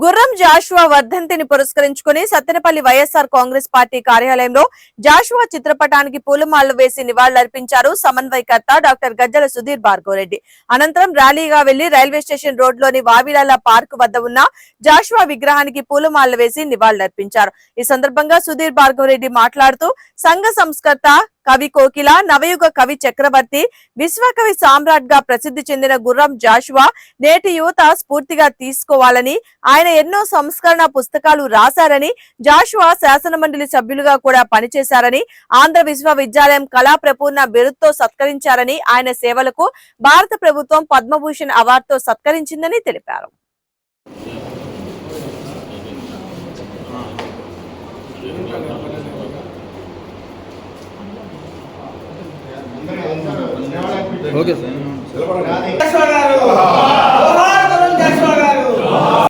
గుర్రం జాషువా వర్ధంతిని పురస్కరించుకుని సత్తెనపల్లి వైఎస్ఆర్ కాంగ్రెస్ పార్టీ కార్యాలయంలో జాషువా చిత్రపటానికి పూలమాలలు వేసి నివాళులర్పించారు సమన్వయకర్త డాక్టర్ గజ్జల సుధీర్ భార్గవరెడ్డి. అనంతరం ర్యాలీగా వెళ్ళి రైల్వే స్టేషన్ రోడ్లోని వావిలాల పార్క్ వద్ద ఉన్న జాషువా విగ్రహానికి పూలమాలలు వేసి నివాళులర్పించారు ఈ సందర్భంగా సుధీర్ భార్గవరెడ్డి మాట్లాడుతూ సంఘ సంస్కర్త కవి కోకిల నవయుగ కవి చక్రవర్తి విశ్వకవి సామ్రాట్గా ప్రసిద్ధి చెందిన గుర్రం జాషువా నేటి యువత స్ఫూర్తిగా తీసుకోవాలని ఆయన ఎన్నో సంస్కరణ పుస్తకాలు రాశారని జాషువా శాసన మండలి సభ్యులుగా కూడా పనిచేశారని ఆంధ్ర విశ్వవిద్యాలయం కళా ప్రపూర్ణ బిరుద్తో సత్కరించారని ఆయన సేవలకు భారత ప్రభుత్వం పద్మభూషణ్ అవార్డుతో సత్కరించిందని తెలిపారు. Okay sir.